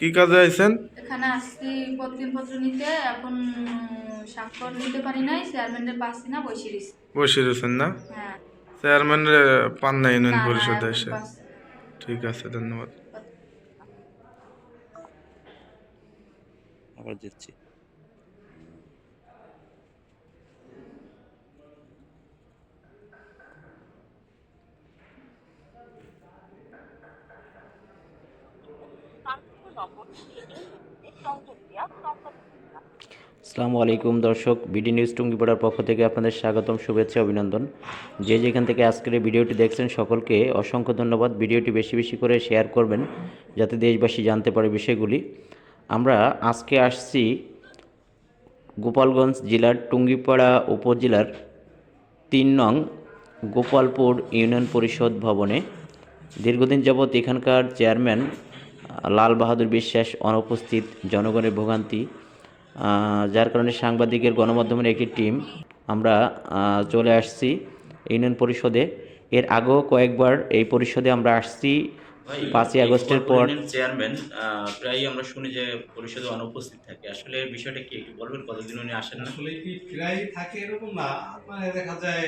কি কাজে আইছেন? এখানে আসছি প্রতিদিনপত্র নিতে এখন স্বাক্ষর নিতে পারি নাই চেয়ারম্যানের পাচ্ছি না বসে রয়েছি। বসে রয়েছেন না? হ্যাঁ। চেয়ারম্যানের পান না ইউনিয়ন পরিষদে এসে? ঠিক আছে ধন্যবাদ। আবার দিচ্ছি আসসালামু আলাইকুম দর্শক, বিডি নিউজ টুঙ্গিপাড়ার পক্ষ থেকে আপনাদের স্বাগতম, শুভেচ্ছা, অভিনন্দন। যে যেখান থেকে আজকের এই ভিডিওটি দেখছেন সকলকে অসংখ্য ধন্যবাদ। ভিডিওটি বেশি বেশি করে শেয়ার করবেন, যাতে দেশবাসী জানতে পারে বিষয়গুলি। আমরা আজকে আসছি গোপালগঞ্জ জেলার টুঙ্গিপাড়া উপজেলার তিন নং গোপালপুর ইউনিয়ন পরিষদ ভবনে। দীর্ঘদিন যাবৎ এখানকার চেয়ারম্যান লাল বাহাদুর বিশ্বাস অনুপস্থিত জনগণের ভোগান্তি যার কারণে সাংবাদিকের গণমাধ্যমের একটি টিম। আমরা চলে আসছি ইউনিয়ন পরিষদে। এর আগেও কয়েকবার এই পরিষদে আমরা আসছি। পাঁচই আগস্টের পর চেয়ারম্যান প্রায়ই আমরা শুনি যে পরিষদে অনুপস্থিত থাকে। আসলে এর বিষয়টা কি একটু বলবেন? কতদিন উনি আসেন না? আসলে কি প্রায় থাকে এরকম না। মানে দেখা যায়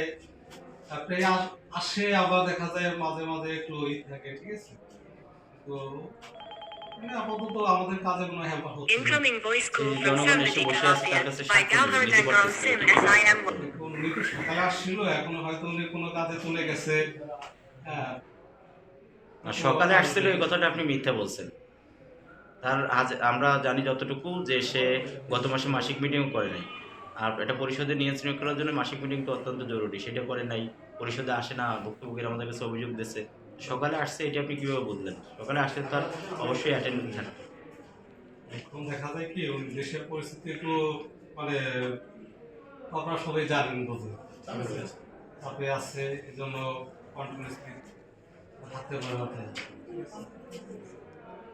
আপনি আসে আবার দেখা যায় মাঝে মাঝে একটু ই থাকে ঠিক আছে? তো আপাতত আমাদের কাজে কোনো হ্যাম্পার হচ্ছে। উনি তো সকালে আসছিল এখন হয়তো উনি কোনো কাজে চলে গেছে। হ্যাঁ। সকালে আসছিল এই কথাটা আপনি মিথ্যা বলছেন। তার আজ আমরা জানি যতটুকু যে সে গত মাসে মাসিক মিটিংও করে নাই। আর এটা পরিষদে নিয়ন্ত্রণ করার জন্য মাসিক মিটিং তো অত্যন্ত জরুরি সেটা করে নাই। পরিষদে আসে না ভুক্তভোগীরা আমাদের কাছে অভিযোগ দিচ্ছে সকালে আসছে এটা আপনি কীভাবে বুঝলেন? সকালে আসলে তার অবশ্যই অ্যাটেন্ড থাকবে এখন দেখা যায় কি ওই দেশের পরিস্থিতি একটু মানে আপনারা সবাই জানেন চাপে আছে এই জন্য কন্টিনিউসলি থাকতে পারে মাথায়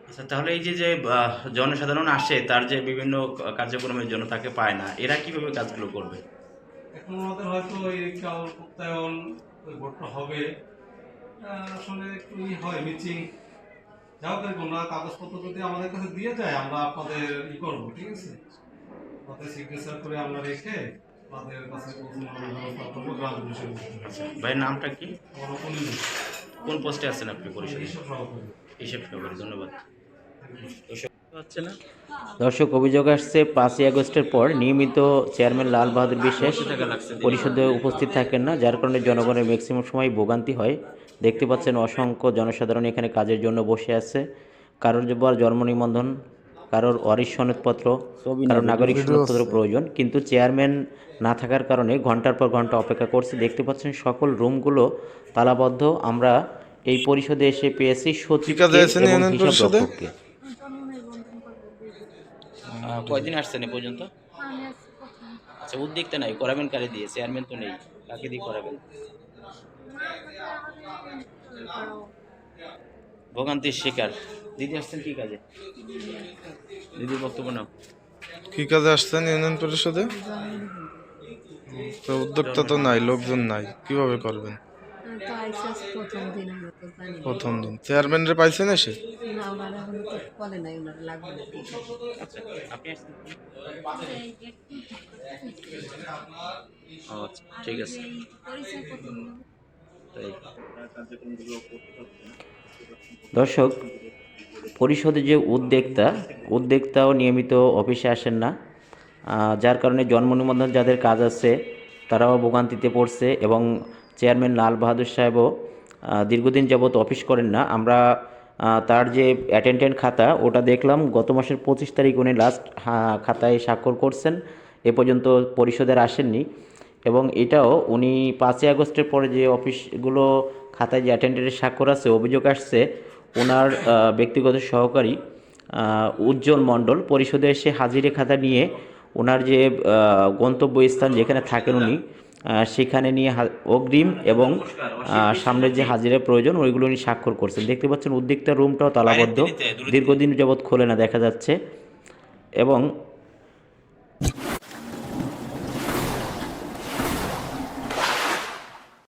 আচ্ছা তাহলে এই যে যে জনসাধারণ আসে তার যে বিভিন্ন কার্যক্রমের জন্য তাকে পায় না এরা কীভাবে কাজগুলো করবে? এখন আমাদের হয়তো এই চাউল প্রত্যয়ন ওই ভোটটা হবে। আসলে একটু হয় মিচিং যাও দেখো না কাগজপত্র যদি আমাদের কাছে দিয়ে যায় আমরা আপনাদের ই করব ঠিক আছে? আপনাদের সিগনেচার করে আমরা রেখে আপনাদের কাছে ভাইয়ের নামটা কি? কোন পোস্টে আছেন আপনি পরিষদে? এইসব সভাপতি ধন্যবাদ। দর্শক অভিযোগ আসছে পাঁচই আগস্টের পর নিয়মিত চেয়ারম্যান লাল বাহাদুর বিশ্বাস পরিষদে উপস্থিত থাকেন না যার কারণে জনগণের ম্যাক্সিমাম সময় ভোগান্তি হয়। দেখতে পাচ্ছেন অসংখ্য জনসাধারণ এখানে কাজের জন্য বসে আছে। কারোর জবার জন্ম নিবন্ধন কারোর অরিস সনদপত্র কারোর নাগরিক সনদপত্র প্রয়োজন। কিন্তু চেয়ারম্যান না থাকার কারণে ঘণ্টার পর ঘণ্টা অপেক্ষা করছে। দেখতে পাচ্ছেন সকল রুমগুলো তালাবদ্ধ। আমরা এই পরিষদে এসে পেয়েছি সচিবকে কাজে এবং হিসাবরক্ষককে। কয়দিন আসছেন এ পর্যন্ত? আচ্ছা উদ্যোগটা নাই করাবেন কারে দিয়ে? চেয়ারম্যান তো নেই কাকে দিয়ে করাবেন? ভোগান্তির শিকার। দিদি আসছেন কি কাজে? দিদি বক্তব্য নাও। কি কাজে আসছেন ইউনিয়ন পরিষদে? তো উদ্যোক্তা তো নাই লোকজন নাই কীভাবে করবেন? প্রথম দিন। চেয়ারম্যান রে পাইছেন এসে? না ওনারা বলে নাই লাগবে না। ঠিক আছে আচ্ছা আপনি ঠিক আছে। দর্শক, পরিষদে যে উদ্যোক্তা, উদ্যোক্তাও নিয়মিত অফিসে আসেন না। যার কারণে জন্ম নিবন্ধন যাদের কাজ আছে, তারাও ভোগান্তিতে পড়ছে এবং চেয়ারম্যান লাল বাহাদুর সাহেবও দীর্ঘদিন যাবৎ অফিস করেন না। আমরা তার যে অ্যাটেন্ডেন্ট খাতা, ওটা দেখলাম, গত মাসের পঁচিশ তারিখ উনি লাস্ট খাতায় স্বাক্ষর করছেন। এ পর্যন্ত পরিষদের আসেননি। এবং এটাও উনি পাঁচই আগস্টের পরে যে অফিসগুলো খাতায় যে অ্যাটেন্ডেন্টের স্বাক্ষর আছে অভিযোগ আসছে ওনার ব্যক্তিগত সহকারী উজ্জ্বল মণ্ডল পরিষদে এসে হাজিরে খাতা নিয়ে ওনার যে গন্তব্যস্থান যেখানে থাকেন উনি সেখানে নিয়ে অগ্রিম এবং সামনের যে হাজিরা প্রয়োজন ওইগুলো উনি স্বাক্ষর করছেন। দেখতে পাচ্ছেন উদ্যোক্তার রুমটাও তালাবদ্ধ। দীর্ঘদিন যাবৎ খোলে না দেখা যাচ্ছে। এবং